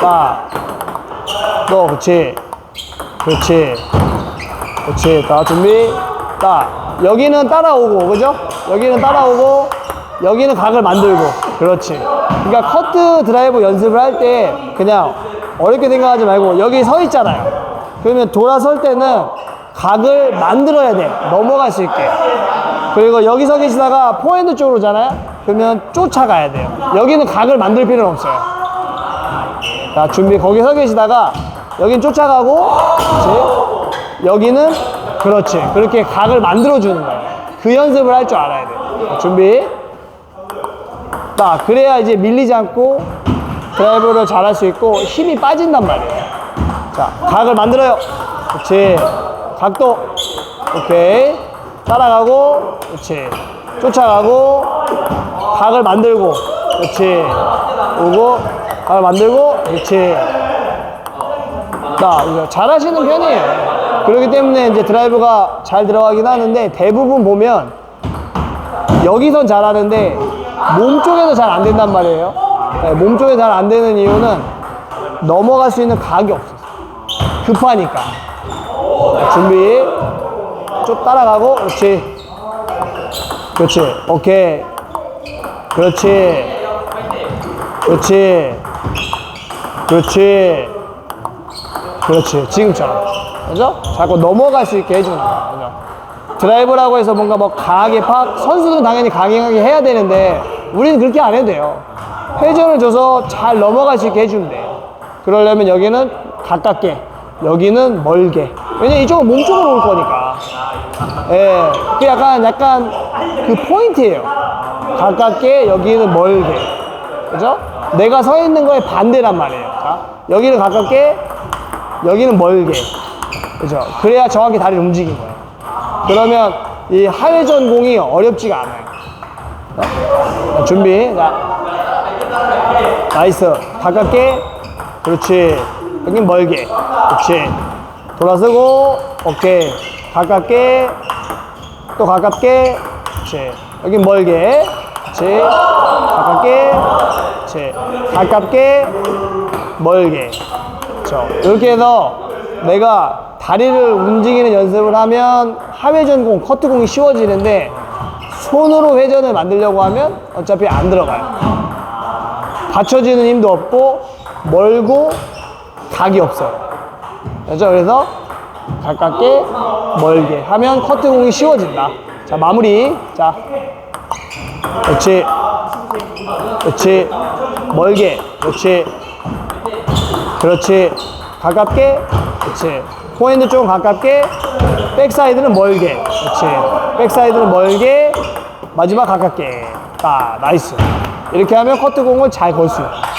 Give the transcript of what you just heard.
딱. 또, 그렇지. 그렇지. 그렇지. 다 준비. 딱. 여기는 따라오고, 그죠? 여기는 따라오고, 여기는 각을 만들고. 그렇지. 그러니까 커트 드라이브 연습을 할 때 그냥 어렵게 생각하지 말고 여기 서 있잖아요. 그러면 돌아설 때는 각을 만들어야 돼. 넘어갈 수 있게. 그리고 여기 서 계시다가 포핸드 쪽으로 오잖아요. 그러면 쫓아가야 돼요. 여기는 각을 만들 필요는 없어요. 자, 준비. 거기 서 계시다가 여긴 쫓아가고, 그렇지. 여기는 그렇지. 그렇게 각을 만들어 주는 거예요. 그 연습을 할 줄 알아야 돼요. 자, 준비. 딱 그래야 이제 밀리지 않고 드라이브를 잘 할 수 있고 힘이 빠진단 말이에요. 자, 각을 만들어요. 그렇지. 각도. 오케이. 따라가고, 그렇지. 쫓아가고, 각을 만들고, 그렇지. 오고, 각을 만들고, 그렇지. 자, 이거 잘하시는 편이에요. 그렇기 때문에 이제 드라이브가 잘 들어가긴 하는데 대부분 보면 여기선 잘하는데 몸 쪽에서 잘 안 된단 말이에요. 네, 몸 쪽에 잘 안 되는 이유는 넘어갈 수 있는 각이 없어서 급하니까. 자, 준비. 쭉 따라가고, 그렇지. 그렇지. 오케이. 그렇지. 그렇지. 그렇지. 그렇지. 지금처럼. 그죠? 자꾸 넘어갈 수 있게 해주는 거야. 그죠? 드라이브라고 해서 뭔가 뭐 강하게 팍, 선수들은 당연히 강하게 해야 되는데, 우리는 그렇게 안 해도 돼요. 회전을 줘서 잘 넘어갈 수 있게 해주면 돼요. 그러려면 여기는 가깝게, 여기는 멀게. 왜냐면 이쪽은 몸쪽으로 올 거니까. 예. 그 약간, 약간 그 포인트예요. 가깝게, 여기는 멀게. 그죠? 내가 서 있는 거에 반대란 말이에요. 자, 여기는 가깝게, 여기는 멀게. 그죠? 그래야 정확히 다리를 움직인 거예요. 그러면 이 하회전 공이 어렵지가 않아요. 자, 자, 준비. 자. 나이스. 가깝게. 그렇지. 여긴 멀게. 그렇지. 돌아서고. 오케이. 가깝게. 또 가깝게. 그렇지. 여긴 멀게. 그렇지. 가깝게. 그렇지. 가깝게. 멀게. 그렇죠. 이렇게 해서 내가 다리를 움직이는 연습을 하면 하회전 공, 커트 공이 쉬워지는데 손으로 회전을 만들려고 하면 어차피 안 들어가요. 받쳐지는 힘도 없고 멀고 각이 없어요. 그렇죠? 그래서 가깝게 멀게 하면 커트 공이 쉬워진다. 자 마무리. 자, 그렇지, 그렇지, 멀게, 그렇지, 그렇지, 가깝게, 그렇지. 포핸드 쪽은 가깝게, 백사이드는 멀게, 그렇지. 백사이드는 멀게, 마지막 가깝게. 딱 나이스. 이렇게 하면 커트 공을 잘 걸 수 있다.